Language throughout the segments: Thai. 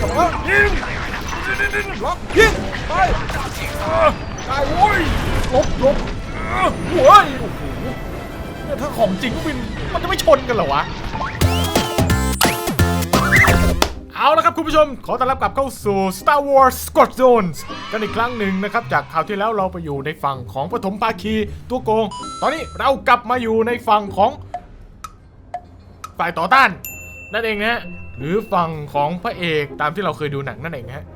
กลับมายิงล็อกยิงไปเออได้โว้ยลบลบเออโว้ยโอ้โหเนี่ยถ้าของจริงก็บินมันจะไม่ชนกันเหรอวะเอาละครับคุณผู้ชม ขอต้อนรับกลับเข้าสู่ Star Wars Squad Zones กันอีกครั้งหนึ่งนะครับ จากคราวที่แล้วเราไปอยู่ในฝั่งของปฐมภาคีตัวโกง ตอนนี้เรากลับมาอยู่ในฝั่งของฝ่ายต่อต้าน นั่นเองนะหรือฝั่งของพระเอกตามที่เราเคยดูหนังนั่นเองนะฮะ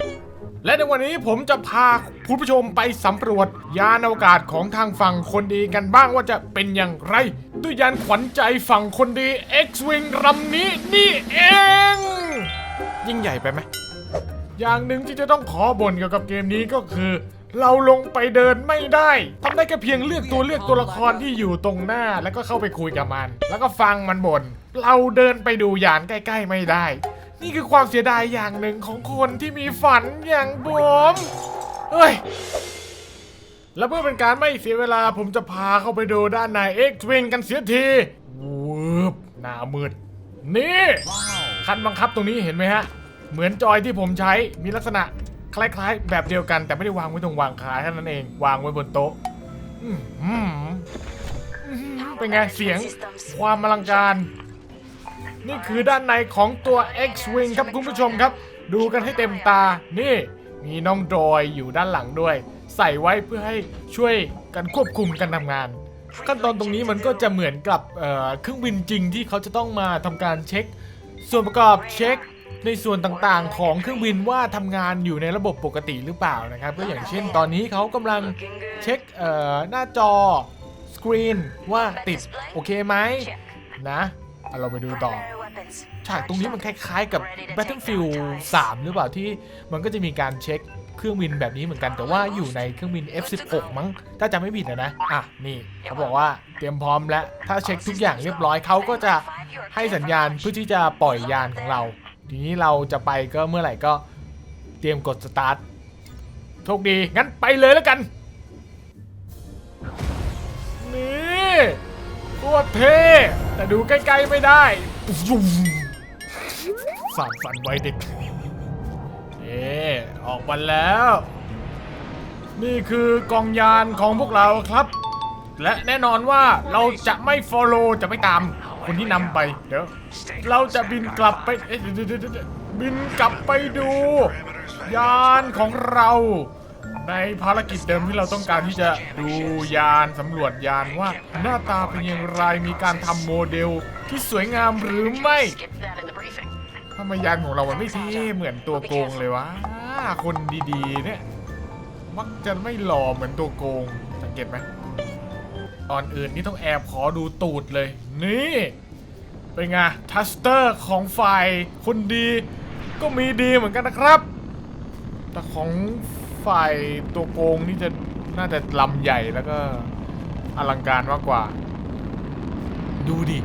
และในวันนี้ผมจะพาคุณผู้ชมไปสำรวจ ยานอวกาศของทางฝั่งคนดีกันบ้างว่าจะเป็นอย่างไรด้วยยานขวัญใจฝั่งคนดี X-Wing ลำนี้นี่เอง ยิ่งใหญ่ไปไหมอย่างหนึ่งที่จะต้องขอบ่นเกี่ยวกับเกมนี้ก็คือ เราลงไปเดินไม่ได้ทำได้แค่เพียงเลือกตัวเลือกตัวละครที่อยู่ตรงหน้าแล้วก็เข้าไปคุยกับมัน แล้วก็ฟังมันบ่นเราเดินไปดูยานใกล้ ๆ ไม่ได้ นี่คือความเสียดายอย่างหนึ่งของคนที่มีฝันอย่างผมเฮ้ยแล้วเพื่อเป็นการไม่เสียเวลาผมจะพาเข้าไปดูด้านใน X-Wing กันเสียทีวืบหน้ามืด นี่ คันบังคับตรงนี้เห็นไหมฮะ เหมือนจอยที่ผมใช้มีลักษณะ คล้ายๆ แบบเดียวกันแต่ไม่ได้วางไว้ตรงวางขาแค่านั้นเอง วางไว้บนโต๊ะอื้อหืออื้อหือเป็นไงเสียงความอลังการ นี่คือด้านในของตัว X-Wing ครับคุณผู้ชมครับ ดูกันให้เต็มตา นี่ มีน้องดอยอยู่ด้านหลังด้วย ใส่ไว้เพื่อให้ช่วยกันควบคุมการทำงาน ขั้นตอนตรงนี้มันก็จะเหมือนกับเอ่อเครื่องบินจริงที่เขาจะต้องมาทำการเช็ค ส่วนประกอบเช็ค ในส่วนต่างๆ ของเครื่องบินว่าทำงานอยู่ในระบบปกติหรือเปล่านะครับก็อย่างเช่นตอนนี้เขากำลังเช็คหน้าจอสกรีนว่าติดโอเคไหมนะเอาเราไปดูต่อฉากตรงนี้มันคล้ายๆกับ Battlefield 3 หรือเปล่าที่มันก็จะมีการเช็คเครื่องบินแบบนี้เหมือนกันแต่ว่าอยู่ในเครื่องบิน F16 มั้ง ถ้าจำไม่ผิดนะนะ อะ นี่เขาบอกว่าเตรียมพร้อมแล้ว ถ้าเช็คทุกอย่างเรียบร้อยเขาก็จะให้สัญญาณเพื่อที่จะปล่อยยานของเรา ทีนี้เราจะไปก็เมื่อไหร่ก็เตรียมกดสตาร์ทโชคดี งั้นไปเลยแล้วกัน นี่โคตรเท่แต่ดูใกล้ๆไม่ได้สานฝันไว้เด็กเอออกมาแล้ว นี่คือกองยานของพวกเราครับ และแน่นอนว่าเราจะไม่ follow จะไม่ตาม คนที่นำไป เดี๋ยว เราจะบินกลับไปเอ๊ะเดี๋ยวเดี๋ยวเดี๋ยวบินกลับไปดู ยานของเรา ในภารกิจเดิมที่เราต้องการที่จะดูยานสำรวจยานว่า หน้าตาเป็นอย่างไรมีการทำโมเดลที่สวยงามหรือไม่ทำไมยานของเรามันไม่เท่เหมือนตัวโกงเลยวะคนดีๆเนี่ยมักจะไม่หล่อเหมือนตัวโกงสังเกตไหม ตอนอื่นนี่ต้องแอบขอดูตูดเลย นี่ เป็นไงทัสเตอร์ของฝ่ายคนดีก็มีดีเหมือนกันนะครับ แต่ของฝ่ายตัวโกงนี่จะน่าจะลำใหญ่แล้วก็อลังการมากกว่า ดูดิ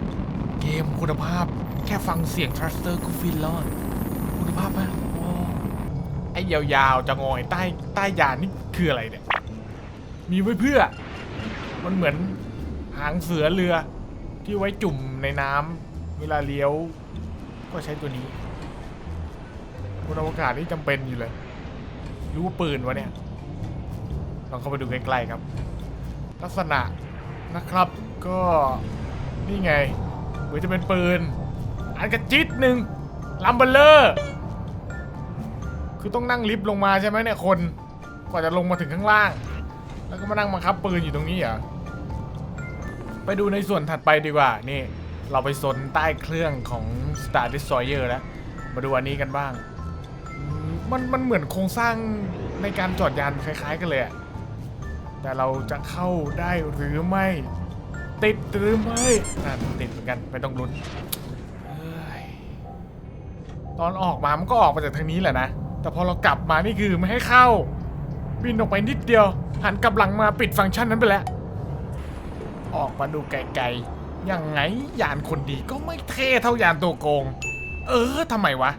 เกมคุณภาพแค่ฟังเสียงทรัสเตอร์ก็ฟินแล้วอะคุณภาพมากโอ้ไอ้ยาวๆจะงอยใต้ใต้ยานนี่คืออะไรเนี่ย มีไว้เพื่อ มันเหมือนหางเสือเรือที่ไว้จุ่มในน้ำเวลาเลี้ยวก็ใช้ตัวนี้บนอวกาศนี่จำเป็นอยู่เลย รู้ว่าปืนวะเนี่ยลองเข้าไปดูใกล้ๆครับ ลักษณะนะครับก็นี่ไงเหมือนจะเป็นปืน อันกระจิตหนึ่งลัมเบลเลอร์ คือต้องนั่งลิฟต์ลงมาใช่ไหมเนี่ยคนกว่าจะลงมาถึงข้างล่าง แล้วก็มานั่งบังคับปืนอยู่ตรงนี้เหรอ ไปดูในส่วนถัดไปดีกว่า นี่ เราไปซนใต้เครื่องของ Star Destroyer แล้ว มาดูอันนี้กันบ้าง มันมันเหมือนโครงสร้างในการจอดยานคล้าย ๆ กันเลยแต่เราจะเข้าได้หรือไม่ ติดหรือไม่นั่นติดเหมือนกันไม่ต้องลุ้นตอนออกมามันก็ออกมาจากทางนี้แหละนะ แต่พอเรากลับมานี่คือไม่ให้เข้า บินออกไปนิดเดียว หันกลับหลังมาปิดฟังก์ชันนั้นไปแล้ว ออกมาดูไกลๆ ยังไงยานคนดีก็ไม่เท่เท่ายานตัวโกง เออทำไมวะ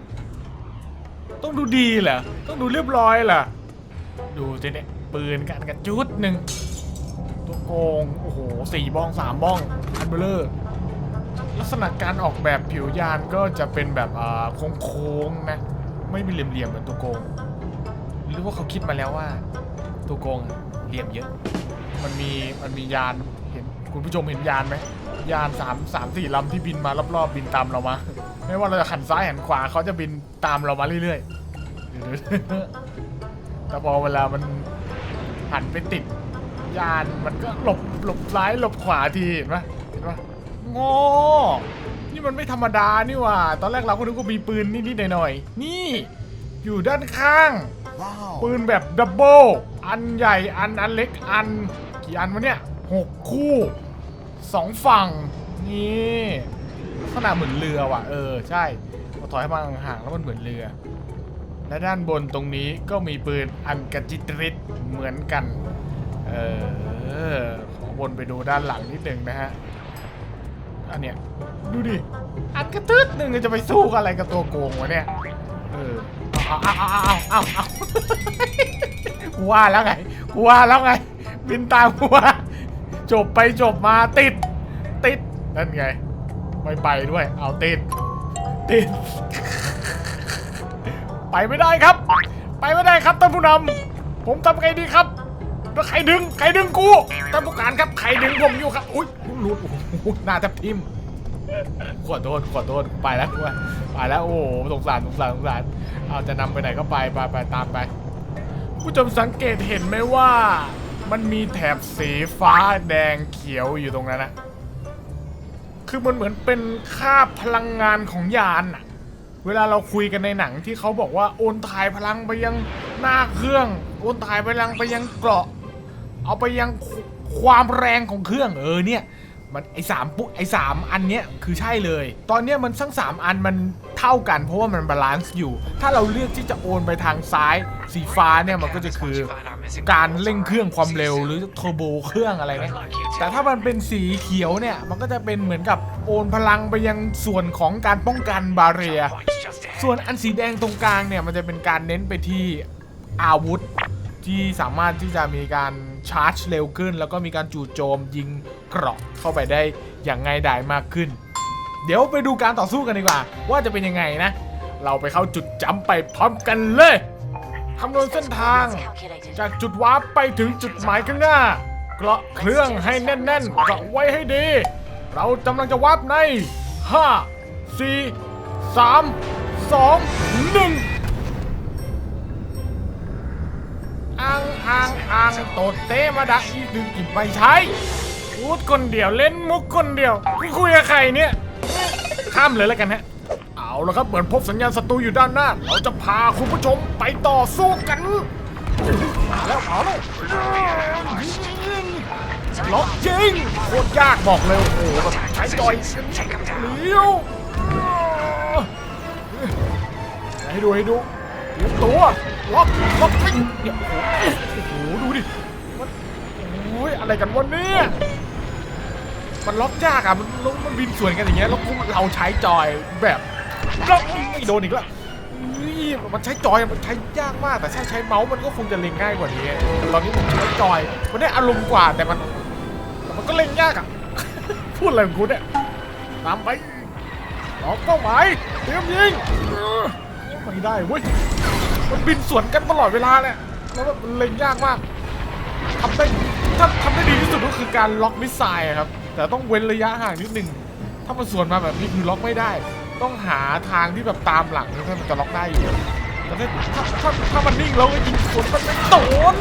ต้องดูดีเหรอ ต้องดูเรียบร้อยเหรอ ดูสิเนี่ยปืนกันกันจุดหนึ่ง ตัวโกง โอ้โหสี่บ้องสามบ้องอันเบลเลอร์ลักษณะการออกแบบผิวยานก็จะเป็นแบบอ่าโค้งๆนะ ไม่มีเหลี่ยมๆเหมือนตัวโกง รือว่าเขาคิดมาแล้วว่า ตัวโกงเหลี่ยมเยอะ มันมีมันมียานเห็นคุณผู้ชมเห็นยานไหมยานสามสามสี่ลำที่บินมารอบๆบินตามเรามา ไม่ว่าเราจะหันซ้ายหันขวาเขาจะบินตามเรามาเรื่อยๆแต่พอเวลามันหันไปติดยานมันก็หลบหลบซ้ายหลบขวาทีเห็นปะเห็นปะงอนี่มันไม่ธรรมดานี่ว่า ตอนแรกเราก็นึกว่ามีปืนนิดๆหน่อยๆนี่ อยู่ด้านข้าง ปืนแบบดับเบิลอันใหญ่อันอันเล็กอัน กี่อันวะเนี่ยหกคู่สองฝั่ง นี่ขนาดเหมือนเรือว่ะ เออ ใช่พอถอยมาห่างๆแล้วมันเหมือนเรือ และด้านบนตรงนี้ก็มีปืนอันกระจิตริดเหมือนกัน เออขอบนไปดูด้านหลังนิดนึงนะฮะอันเนี้ยดูดิอันกระตึดหนึ่งจะไปสู้กับอะไรกับตัวโกงวะเนี่ย เออ เอาเอาเอาเอาเอากูว่าแล้วไงกูว่าแล้วไง บินตามกูว่า จบไปจบมาติด ติด นั่นไง ไม่ไปด้วย เอาติด ติด ไปไม่ได้ครับ ไปไม่ได้ครับท่านผู้นำผมทำไงดีครับแล้วใครดึง ใครดึงกูท่านผู้การครับ ใครดึงผมอยู่ครับ อุ้ยหลุดหน้าแทบทิ่ม ขอโทษขอโทษไปแล้วไปแล้วโอ้โหสงสารสงสารสงสารเอาจะนำไปไหนก็ไปไปไปตามไป ผู้ชมสังเกตเห็นไหมว่ามันมีแถบสีฟ้าแดงเขียวอยู่ตรงนั้นนะคือมันเหมือนเป็นค่าบพลังงานของยานอะเวลาเราคุยกันในหนังที่เขาบอกว่าโอนถ่ายพลังไปยังหน้าเครื่อง โอนถ่ายพลังไปยังเกราะ เอาไปยังความแรงของเครื่องเออเนี่ย มันไอ้สามปุ๊ไอ้สามอันเนี้ยคือใช่เลย ตอนเนี้ยมันทั้งสามอันมันเท่ากัน เพราะว่ามันบาลานซ์อยู่ ถ้าเราเลือกที่จะโอนไปทางซ้ายสีฟ้าเนี่ยมันก็จะคือการเร่งเครื่องความเร็วหรือเทอร์โบเครื่องอะไรเนี่ยแต่ถ้ามันเป็นสีเขียวเนี่ยมันก็จะเป็นเหมือนกับโอนพลังไปยังส่วนของการป้องกันบาเรีย ส่วนอันสีแดงตรงกลางเนี่ยมันจะเป็นการเน้นไปที่อาวุธที่สามารถที่จะมีการ ชาร์จเร็วขึ้น แล้วก็มีการจู่โจมยิงเกราะเข้าไปได้อย่างง่ายดายมากขึ้น เดี๋ยวไปดูการต่อสู้กันดีกว่า ว่าจะเป็นยังไงนะ เราไปเข้าจุดจำไปพร้อมกันเลยคำนวณเส้นทาง จากจุดวาร์ปไปถึงจุดหมายข้างหน้า เกราะเครื่องให้แน่นๆเกาะไว้ให้ดี เรากำลังจะวาร์ปใน 5 4 3 2 1 อังอังอังโตเตมาดะอีดึงกิบไปใช้พูดคนเดียวเล่นมุกคนเดียวคุยกับใครเนี่ยข้ามเลยแล้วกันฮะเอาละครับเหมือนพบสัญญาณศัตรูอยู่ด้านหน้า เราจะพาคุณผู้ชมไปต่อสู้กันมาแล้วเอาแล้วล็อกจริงโคตรยากบอกเลยโอ้โหแบบใช้จอยเลี้ยวให้ดูให้ดู เตัวล็อกล็อกปิ้งเนี่ยโอ้โหดูดิมันโอ้ยอะไรกันวะเนี่ยมันล็อกยากอะมันมันบินสวนกันอย่างเงี้ยแล้วเราใช้จอยแบบล็อกไม่โดนอีกแล้วมันใช้จอยมันใช้ยากมากแต่ถ้าใช้เมาส์มันก็คงจะเล็งง่ายกว่านี้แต่ตอนนี้ผมใช้จอย มันได้อารมณ์กว่าแต่มันแต่มันก็เล็งยากอะพูดอะไรของคุณเนี่ยตามไปล็อกเป้าหมายเตรียมยิงไม่ได้เว้ย มันบินสวนกันตลอดเวลาเนี่ยแล้วแบบมันเล็งยากมากทำได้ถ้าทำได้ดีที่สุดก็คือการล็อกมิสไซล์ครับ แต่ต้องเว้นระยะห่างนิดนึง ถ้ามันสวนมาแบบนี้คือล็อกไม่ได้ ต้องหาทางที่แบบตามหลังถ้ามันจะล็อกได้อยู่แต่ถ้าถ้าถ้าถ้ามันนิ่งแล้วก็ยิงสวนมันไม่โดน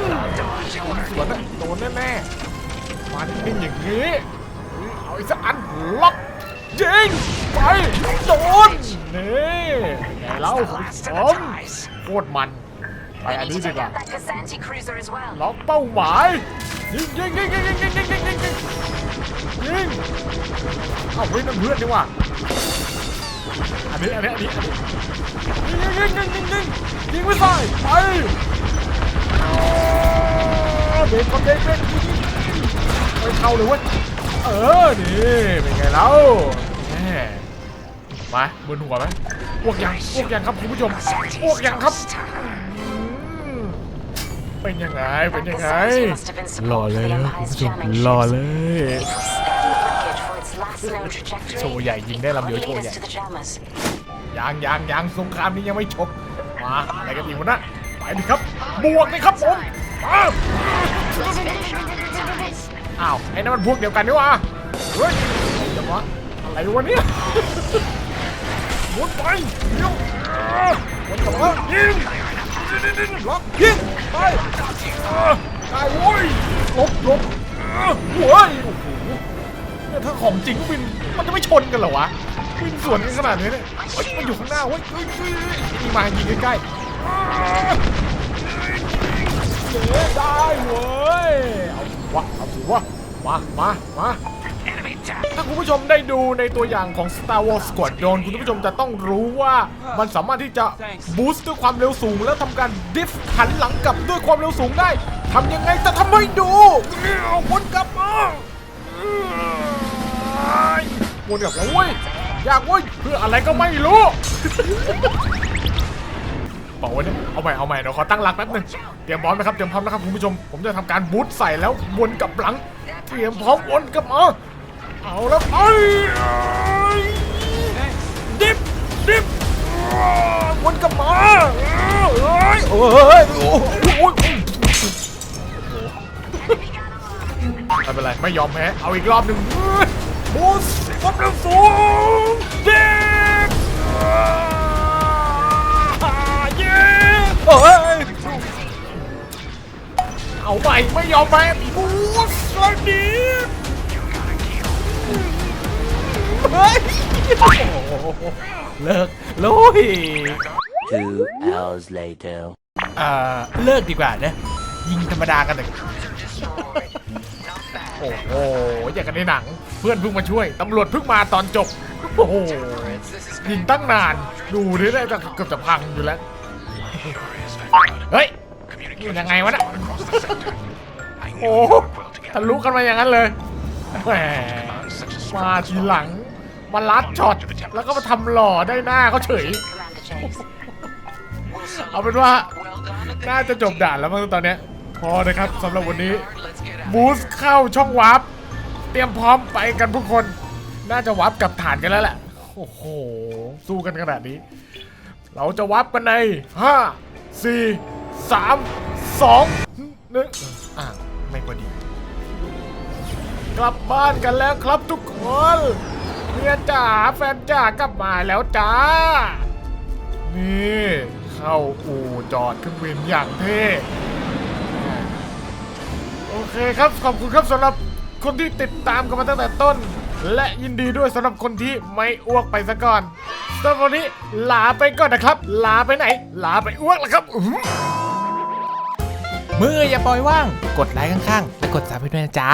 สวนอะโดนแน่ๆมานิ่งอย่างนี้เอาอีกสักอันล็อกยิงไปโดนนี่ไงเล่าผม ตรมันไป We อัน need นี้ to ดี take กว่า out that Kasanti cruiser as well. ล็อกเป้าหมายยิงยิงยิงยิงยิงยิงยิงยิงยิงยิงยิงเอ้าเฮ้ยนั่นเพื่อนนี่หว่าอันนี้อันนี้อันนี้อันนี้ยิงยิงยิงยิงยิงยิงไม่ใส่ไปอ๋อเบรกก่อนเบรกเบรกยิงยิงยิงไปเข้าเลยเว้ยเออนี่เป็นไงแล้วแหมมาบนหัวไหม อ้วกยังอ้วกยังครับคุณผู้ชมอ้วกยังครับอืมเป็นยังไงเป็นยังไง Kasanti must have been support หล่อ for เลย the นะคุณ Empire's ผู้ชม jamming หล่อ ships. เลย It will steady the wreckage for its last known trajectory. โชว์ใหญ่ยิงได้ลำเดียว Could โชว์ lead ใหญ่ us to the jammers. ยังยังยังสงครามนี้ยังไม่จบมามาอะไรกันอีกวะนะไปดิครับบวกเลยครับผมมาอ้าวไอ้นั่นมันพวกเดียวกันนี่หวะเฮ้ยเดี๋ยววะอะไรวะเนี่ย หมุนไปเดี๋ยววนกลับมายิงล็อกยิงไปได้โว้ยลบลบโว้ยโอ้โหเนี่ยถ้าของจริงก็วินมันจะไม่ชนกันเหรอวะวิ่งสวนกันขนาดนี้เนี่ยมันอยู่ข้างหน้าเว้ยเฮ้ยเฮ้ยเฮ้ยยิงมายิงใกล้ๆเจ๊ได้เว้ยเอาวะเอาสิวะมามามา ถ้าคุณผู้ชมได้ดูในตัวอย่างของ Star Wars Squadron คุณผู้ชมจะต้องรู้ว่ามันสามารถที่จะบูสต์ด้วยความเร็วสูง แล้วทำการดิฟหันหลังกลับด้วยความเร็วสูงได้ทำยังไงจะทำให้ดูเอาวนกลับมาวนกลับมาเว้ยอยากเว้ยเพื่ออะไรก็ไม่รู้บอกไว้เนี่ยเอาใหม่เอาใหม่เดี๋ยวขอตั้งหลักแป๊บหนึงเตรียมพร้อมนะครับเตรียมพร้อมนะครับคุณผู้ชม ผมจะทำการบูทใส่แล้ววนกลับหลัง เตรียมพร้อมวนกลับมา เอาแล้วไอ้ดิฟดิฟวนกลับมาเอ้ยเอ้ยโอ้โหไม่เป็นไรไม่ยอมแพ้เอาอีกรอบหนึ่งบูสความเร็วสูงเดิฟเย้เฮ้ยเอาไปไม่ยอมไปบูสสวัสดี เฮ้ยโอ้โหเลิกลุย Two hours later. เอ่อเลิกดีกว่านะยิงธรรมดากันเถอะโอ้โหอย่างกันในหนัง เพื่อนเพิ่งมาช่วยตำรวจเพิ่งมาตอนจบ โอ้โหยิงตั้งนาน ดูดิได้จะเกือบจะพังอยู่แล้ว เฮ้ยนี่ยังไงวะเนี่ยโอ้โหทะลุกันมาอย่างนั้นเลยแหมมาทีหลัง มาลัดช็อตแล้วก็มาทำหล่อได้หน้าเขาเฉย Commander Chase. เอาเป็นว่าน่าจะจบด่านแล้วมั้งตอนเนี้ยพอนะครับสำหรับวันนี้บูสต์เข้าช่องวาร์ปเตรียมพร้อมไปกันทุกคน น่าจะวาร์ปกลับฐานกันแล้วแหละโอ้โหสู้กันขนาดนี้ เราจะวาร์ปกันใน 5 4 3 2 1อะไม่พอดี กลับบ้านกันแล้วครับทุกคน เมียจ๋าแฟนจ๋ากลับมาแล้วจ้า นี่ เข้าอู่จอดเครื่องบินอย่างเท่โอเคครับขอบคุณครับสำหรับคนที่ติดตามกันมาตั้งแต่ต้น และยินดีด้วยสำหรับคนที่ไม่อ้วกไปซะก่อนสำหรับวันนี้ลาไปก่อนนะครับ ลาไปไหน ลาไปอ้วกแล้วครับอื้อหือมืออย่าปล่อยว่าง กดไลค์ข้างๆและกดซับให้ด้วยนะจ๊ะ